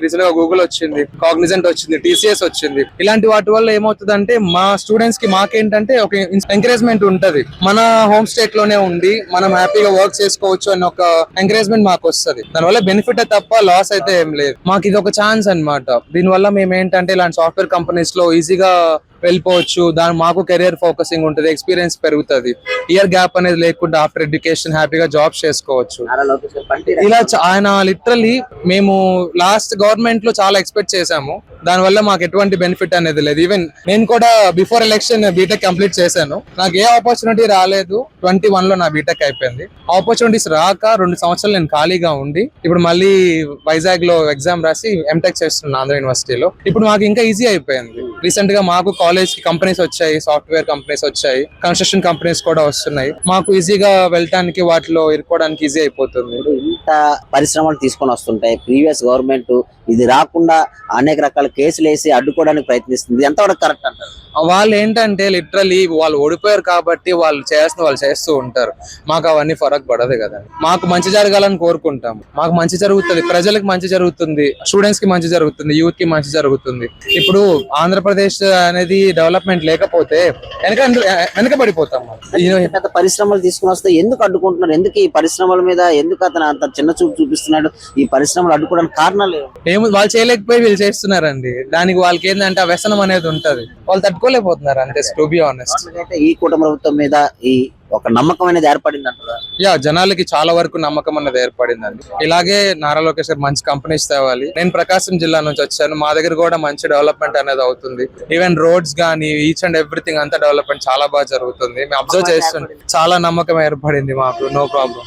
రీసెంట్గా గూగుల్ వచ్చింది కాగ్నిజెంట్ వచ్చింది టీసీఎస్ వచ్చింది. ఇలాంటి వాటి వల్ల ఏమవుతుందంటే మా స్టూడెంట్స్కి మాకేంటంటే ఒక ఎంకరేజ్మెంట్ ఉంటది. మన హోమ్ స్టేట్లోనే ఉండి మనం హ్యాపీగా వర్క్ చేసుకోవచ్చు అని ఒక ఎంకరేజ్మెంట్ మాకు వస్తుంది దానివల్ల బెనిఫిట్ తప్ప లాస్ అయితే ఏం లేదు. మాకు ఇది ఒక ఛాన్స్ అన్నమాట. దీనివల్ల మేము ఏంటంటే ఇలాంటి సాఫ్ట్వేర్ కంపెనీస్లో ఈజీగా వెళ్ళిపోవచ్చు. దాని మాకు కెరియర్ ఫోకసింగ్ ఉంటుంది ఎక్స్పీరియన్స్ పెరుగుతుంది. ఇయర్ గ్యాప్ అనేది లేకుండా ఆఫ్టర్ ఎడ్యుకేషన్ హ్యాపీగా జాబ్స్ చేసుకోవచ్చు. ఇలా ఆయన లిటరలీ మేము లాస్ట్ గవర్నమెంట్లో చాలా ఎక్స్పెక్ట్ చేశాము. దానివల్ల మాకు ఎటువంటి బెనిఫిట్ అనేది లేదు. ఈవెన్ నేను కూడా బిఫోర్ ఎలక్షన్ బీటెక్ కంప్లీట్ చేశాను. నాకు ఏ ఆపర్చునిటీ రాలేదు. ట్వంటీ వన్లో నా బీటెక్ అయిపోయింది. ఆపర్చునిటీస్ రాక రెండు సంవత్సరాలు నేను ఖాళీగా ఉండి ఇప్పుడు మళ్ళీ వైజాగ్లో ఎగ్జామ్ రాసి ఎంటెక్ చేస్తున్నాను ఆంధ్ర యూనివర్సిటీలో ఇప్పుడు మాకు ఇంకా ఈజీ అయిపోయింది. రీసెంట్గా మాకు కాలేజ్కి కంపెనీస్ వచ్చాయి సాఫ్ట్వేర్ కంపెనీస్ వచ్చాయి కన్స్ట్రక్షన్ కంపెనీస్ కూడా వస్తున్నాయి. మాకు ఈజీగా వెళ్ళటానికి వాటిలో ఇరుకోవడానికి ఈజీ అయిపోతుంది. ఇంత పరిశ్రమలు తీసుకొని వస్తుంటాయి. ప్రీవియస్ గవర్నమెంట్ ఇది రాకుండా అనేక రకాల కేసులు వేసి అడ్డుకోవడానికి ప్రయత్నిస్తుంది. ఎంతవరకు కరెక్ట్ అంటారు? వాళ్ళు ఏంటంటే లిటరలీ వాళ్ళు ఓడిపోయారు కాబట్టి వాళ్ళు చేయాల్సిన వాళ్ళు చేస్తూ ఉంటారు. మాకు అవన్నీ ఫరక్ పడదు కదా. మాకు మంచి జరగాలని కోరుకుంటాం మాకు మంచి జరుగుతుంది. ప్రజలకు మంచి జరుగుతుంది. స్టూడెంట్స్కి మంచి జరుగుతుంది. యూత్కి మంచి జరుగుతుంది. ఇప్పుడు ఆంధ్రప్రదేశ్ అనేది డెవలప్మెంట్ లేకపోతే వెనక వెనకబడిపోతాం పెద్ద పరిశ్రమలు తీసుకుని వస్తే ఎందుకు అడ్డుకుంటున్నారు? ఎందుకు ఈ పరిశ్రమల మీద ఎందుకు అతను అంత చిన్న చూపు చూపిస్తున్నాడు? ఈ పరిశ్రమలు అడ్డుకోవడానికి కారణాలు ఏమి? వాళ్ళు చేయలేకపోయి వీళ్ళు చేస్తున్నారండి. దానికి వాళ్ళకి ఏంటంటే ఆ వ్యసనం అనేది ఉంటది. వాళ్ళు తట్టుకోలేకపోతున్నారు అంతే టు బి ఆనెస్ట్ అయితే ఈ కుటుంబ ప్రభుత్వం మీద ఈ ఒక నమ్మకం అనేది ఏర్పడింది అంటారా యా జనాలకి చాలా వరకు నమ్మకం అన్నది ఏర్పడిందండి. ఇలాగే నారా లోకేష్ గారు మంచి కంపెనీస్ తేవాలి. నేను ప్రకాశం జిల్లా నుంచి వచ్చాను. మా దగ్గర కూడా మంచి డెవలప్మెంట్ అనేది అవుతుంది. ఈవెన్ రోడ్స్ గానీ ఈచ్ అండ్ ఎవ్రీథింగ్ అంతా డెవలప్మెంట్ చాలా బాగా జరుగుతుంది. మేము అబ్జర్వ్ చేస్తుంటే చాలా నమ్మకం ఏర్పడింది మాకు. No problem